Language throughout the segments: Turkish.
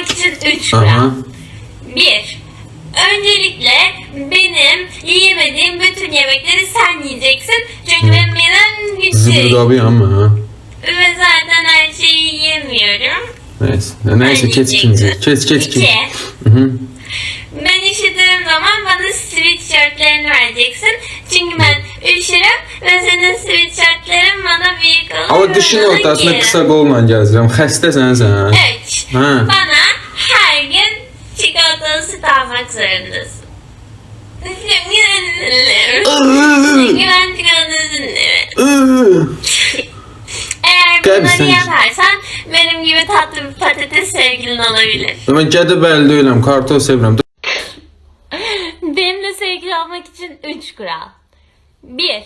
almak için 3 Aha. kural. 1. Öncelikle benim yiyemediğim bütün yemekleri sen yiyeceksin. Çünkü benim midem Zıbır küçük. abi ama. Ve zaten her şeyi yiyemiyorum. Neyse. Neyse Ben kes yiyecektim. ikinci. Kes kes İki. ikinci. Hı hı. Ben üşüdüğüm zaman bana sweatshirtlerini vereceksin. Çünkü ben üşürüm ve senin sweatshirtlerin bana büyük olur. Ama ve ben onu ortasına giyerim. kısa qolla gəzirəm. Xəstəsən sən. Üç. Ha. Bana her gün çikolatalı süt almak zorundasın. Ben çikolatalı süt Eğer Tabii bunları sen- yaparsan benim gibi tatlı bir patates sevgilin olabilir. Mən gədə bəlli deyiləm, kartol sevirəm. Benimle sevgili olmak için 3 kural. 1.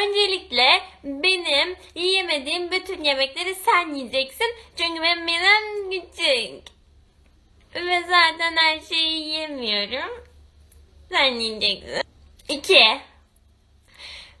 Öncelikle benim yiyemediğim bütün yemekleri sen yiyeceksin. Çünkü benim midem küçük. Ve zaten her şeyi yiyemiyorum. Sen yiyeceksin. 2.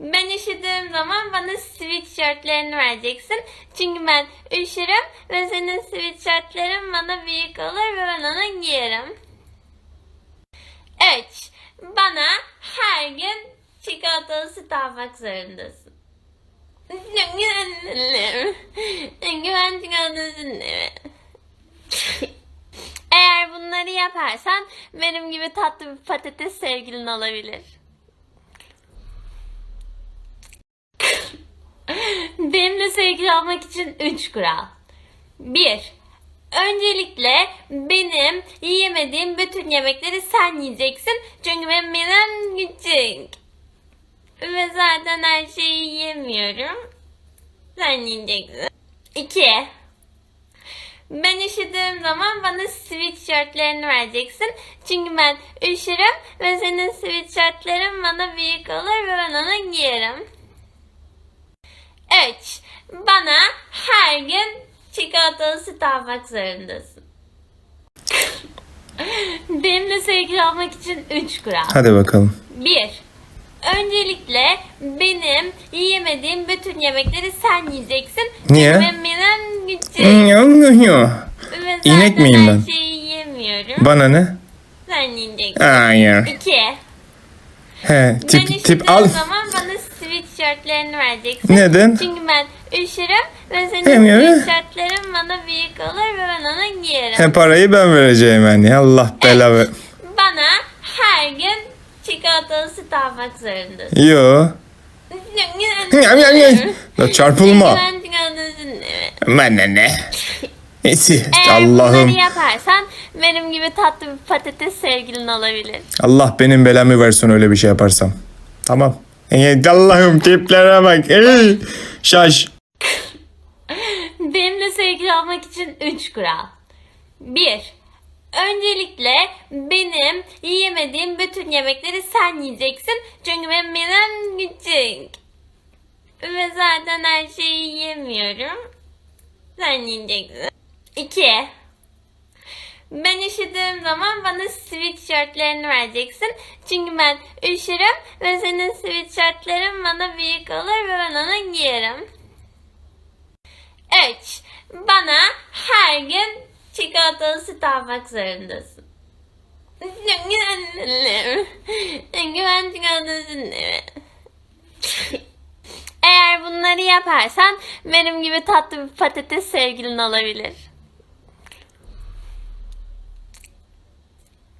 Ben üşüdüğüm zaman bana sweatshirtlerini vereceksin. Çünkü ben üşürüm ve senin sweatshirtlerin bana büyük olur ve ben onu giyerim. 3. Bana her gün çikolatalı süt almak zorundasın. Güven çikolatalı süt Eğer bunları yaparsan benim gibi tatlı bir patates sevgilin olabilir. Benimle sevgili olmak için 3 kural. 1. Öncelikle benim yiyemediğim bütün yemekleri sen yiyeceksin. Çünkü benim midem küçük. Ve zaten her şeyi yiyemiyorum. Sen yiyeceksin. 2. Ben üşüdüğüm zaman bana sweatshirtlerini vereceksin. Çünkü ben üşürüm ve senin sweatshirtlerin bana büyük olur ve ben onu giyerim. 3. Bana her gün çikolatalı süt almak zorundasın. Benimle sevgili olmak için 3 kural. Hadi bakalım. 1. Öncelikle benim yiyemediğim bütün yemekleri sen yiyeceksin. Niye? Benim midem küçük. Ve İnek zaten miyim her ben? şeyi yiyemiyorum. Bana ne? sen yiyeceksin. Hayır. 2. He, tip üşüdüğüm tip al. zaman bana sweatshirtlerini vereceksin. Neden? Çünkü ben üşürüm ve senin Hem sweatshirtlerin bana büyük olur ve ben onu giyerim. He parayı ben vereceğim yani. Allah bela ver. Bana her gün çikolatalı süt almak zorundasın. Yo. Yam, yam, yam. La çarpılma. Ben çikolatalı süt Bana ne? Neyse. Eğer bunları Allah'ım. yaparsan benim gibi tatlı bir patates sevgilin olabilir. Allah benim belamı versin öyle bir şey yaparsam. Tamam. Ey Allah'ım tiplere bak. Ey. Şaş. Benimle sevgili olmak için 3 kural. 1. Öncelikle benim yiyemediğim bütün yemekleri sen yiyeceksin. Çünkü benim midem küçük. Ve zaten her şeyi yiyemiyorum. Sen yiyeceksin. 2. Ben üşüdüğüm zaman bana sweatshirtlerini vereceksin. Çünkü ben üşürüm ve senin sweatshirtlerin bana büyük olur ve ben onu giyerim. 3. Bana her gün çikolatalı süt almak zorundasın. Güven çikolatalı süt Eğer bunları yaparsan benim gibi tatlı bir patates sevgilin olabilir.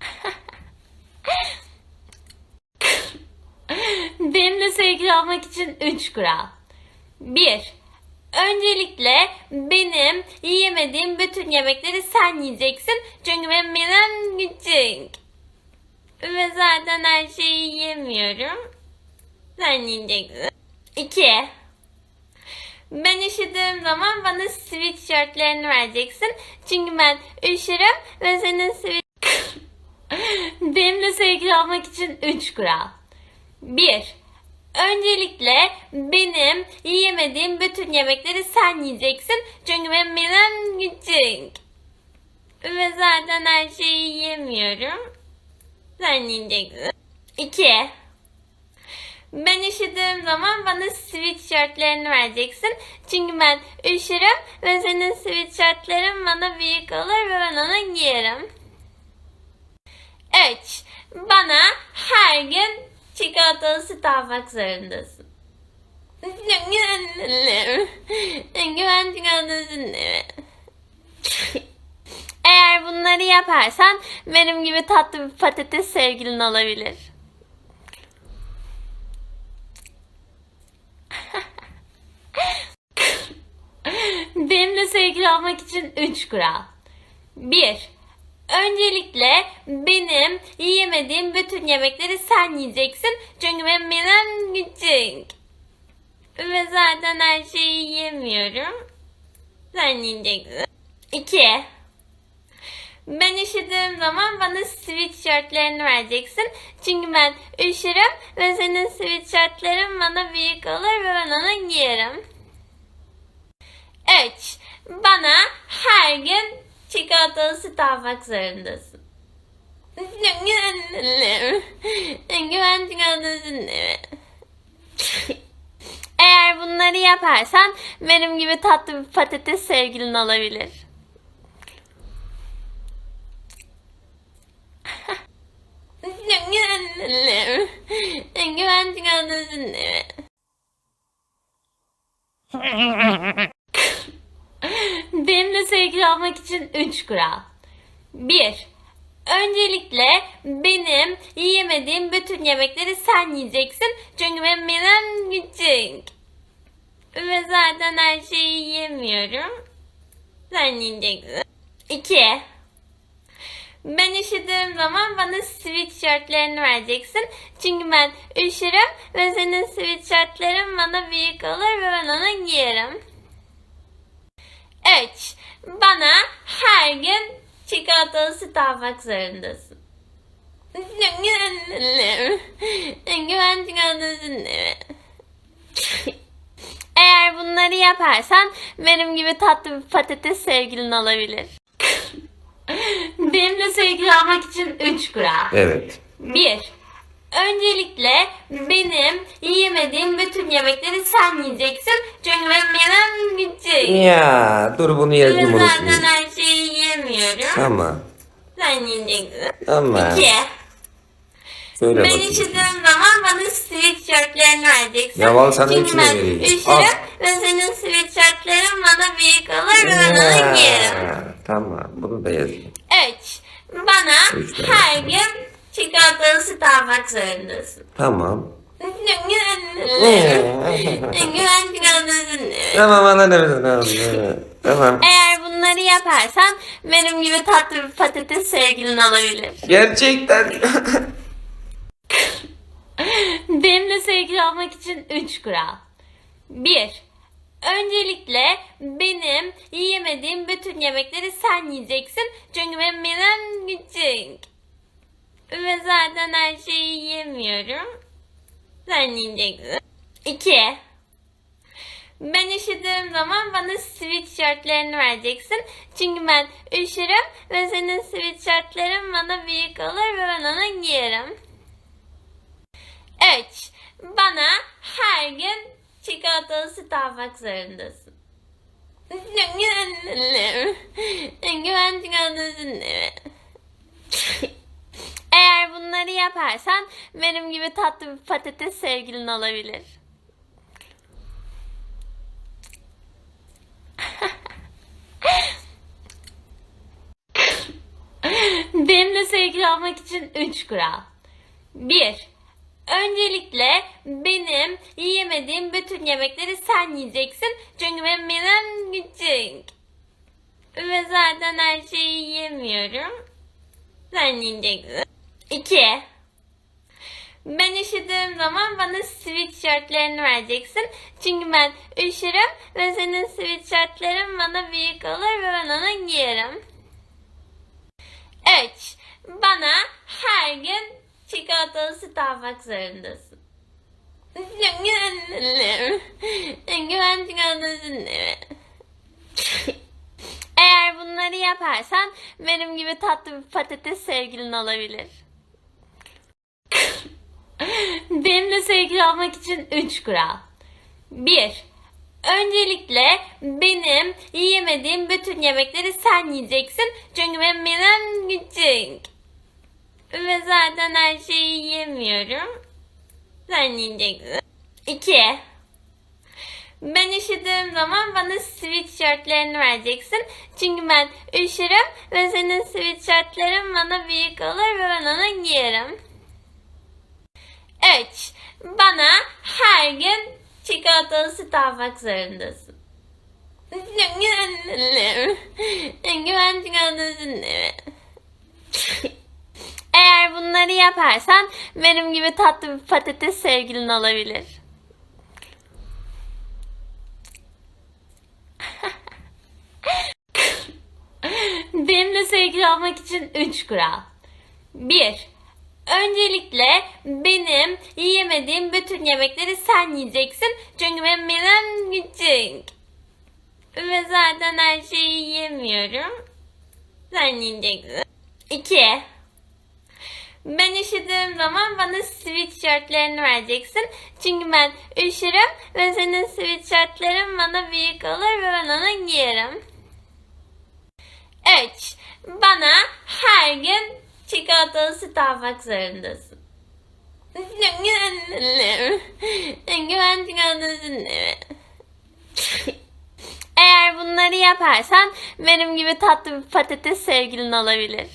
Benimle sevgili olmak için 3 kural. 1. Öncelikle benim yiyemediğim bütün yemekleri sen yiyeceksin. Çünkü benim midem küçük. Ve zaten her şeyi yiyemiyorum. Sen yiyeceksin. 2. Ben üşüdüğüm zaman bana sweatshirtlerini vereceksin. Çünkü ben üşürüm ve senin sweat... Benimle sevgili olmak için 3 kural. 1. Öncelikle benim yiyemediğim bütün yemekleri sen yiyeceksin. Çünkü benim midem küçük. Ve zaten her şeyi yiyemiyorum. Sen yiyeceksin. 2. Ben üşüdüğüm zaman bana sweatshirtlerini vereceksin. Çünkü ben üşürüm ve senin sweatshirtlerin bana büyük olur ve ben onu giyerim. 3. Bana her gün çikolatalı süt almak zorundasın. Güven çikolatasın Eğer bunları yaparsan benim gibi tatlı bir patates sevgilin olabilir. Benimle sevgili olmak için 3 kural. 1. Öncelikle benim yiyemediğim bütün yemekleri sen yiyeceksin. Çünkü benim midem küçük. Ve zaten her şeyi yiyemiyorum. Sen yiyeceksin. 2. Ben üşüdüğüm zaman bana sweatshirtlerini vereceksin. Çünkü ben üşürüm ve senin sweatshirtlerin bana büyük olur ve ben onu giyerim. 3. Bana her gün çikolatalı süt almak zorundasın. Güven çikolatasın Eğer bunları yaparsan benim gibi tatlı bir patates sevgilin olabilir. Güven çikolatasın Benimle sevgili olmak için 3 kural. 1. Öncelikle benim yiyemediğim bütün yemekleri sen yiyeceksin. Çünkü benim midem küçük. Ve zaten her şeyi yiyemiyorum. Sen yiyeceksin. 2. Ben üşüdüğüm zaman bana sweatshirtlerini vereceksin. Çünkü ben üşürüm ve senin sweatshirtlerin bana büyük olur ve ben onu giyerim. 3. Bana her gün çikolatalı süt almak zorundasın. Güven çikolatasın Eğer bunları yaparsan benim gibi tatlı bir patates sevgilin olabilir. Benimle sevgili olmak için 3 kural. Evet. 1. Öncelikle benim yiyemediğim bütün yemekleri sen yiyeceksin. Çünkü benim midem küçük. Ya dur bunu Ve yazdım zaten unutmayayım. her şeyi yiyemiyorum. Tamam. Sen yiyeceksin. Tamam. 2. Söyle Ben bakayım. üşüdüğüm zaman bana sweatshirtlerini vereceksin. Ya al sana Çünkü üçünü ben vereyim. üşürüm Al. ve senin sweatshirtlerin bana büyük olur ve ben onu giyerim. Ya, Tamam bunu da yazdım. 3. Bana Üç tane. her gün çikolatalı süt almak zorundasın. Tamam. Tamam anladım. Tamam. Tamam. Eğer bunları yaparsan benim gibi tatlı bir patates sevgilin olabilir. Gerçekten. Benimle sevgili olmak için 3 kural. 1. Öncelikle benim yiyemediğim bütün yemekleri sen yiyeceksin. Çünkü benim midem küçük. Ve zaten her şeyi yiyemiyorum. Sen yiyeceksin. 2. Ben üşüdüğüm zaman bana sweatshirtlerini vereceksin. Çünkü ben üşürüm ve senin sweatshirtlerin bana büyük olur ve ben onu giyerim. 3. Bana her gün çikolatalı süt almak zorundasın. Güven çikolatasın Eğer bunları yaparsan benim gibi tatlı bir patates sevgilin olabilir. Benimle sevgili olmak için 3 kural. 1. Öncelikle benim yiyemediğim bütün yemekleri sen yiyeceksin. Çünkü benim midem küçük. Ve zaten her şeyi yiyemiyorum. Sen yiyeceksin. 2. Ben üşüdüğüm zaman bana sweatshirtlerini vereceksin. Çünkü ben üşürüm ve senin sweatshirtlerin bana büyük olur ve ben onu giyerim. 3. Bana her gün çikolatalı süt almak zorundasın. Güven çikolatasın Eğer bunları yaparsan benim gibi tatlı bir patates sevgilin olabilir. Benimle sevgili olmak için 3 kural. 1. Öncelikle benim yiyemediğim bütün yemekleri sen yiyeceksin. Çünkü benim midem küçük. Ve zaten her şeyi yiyemiyorum. Sen yiyeceksin. 2. Ben üşüdüğüm zaman bana sweatshirtlerini vereceksin. Çünkü ben üşürüm ve senin sweatshirtlerin bana büyük olur ve ben onu giyerim. 3. Bana her gün çikolatalı süt almak zorundasın. Çünkü ben çikolatalı süt. Eğer bunları yaparsan benim gibi tatlı bir patates sevgilin olabilir. Benimle sevgili olmak için 3 kural. 1. Öncelikle benim yiyemediğim bütün yemekleri sen yiyeceksin. Çünkü benim midem küçük. Ve zaten her şeyi yiyemiyorum. Sen yiyeceksin. 2. Ben üşüdüğüm zaman bana sweatshirtlerini vereceksin. Çünkü ben üşürüm ve senin sweatshirtlerin bana büyük olur ve ben onu giyerim. 3. Bana her gün çikolatalı süt almak zorundasın. Ben çikolatalı süt severim. Eğer bunları yaparsan benim gibi tatlı bir patates sevgilin olabilir.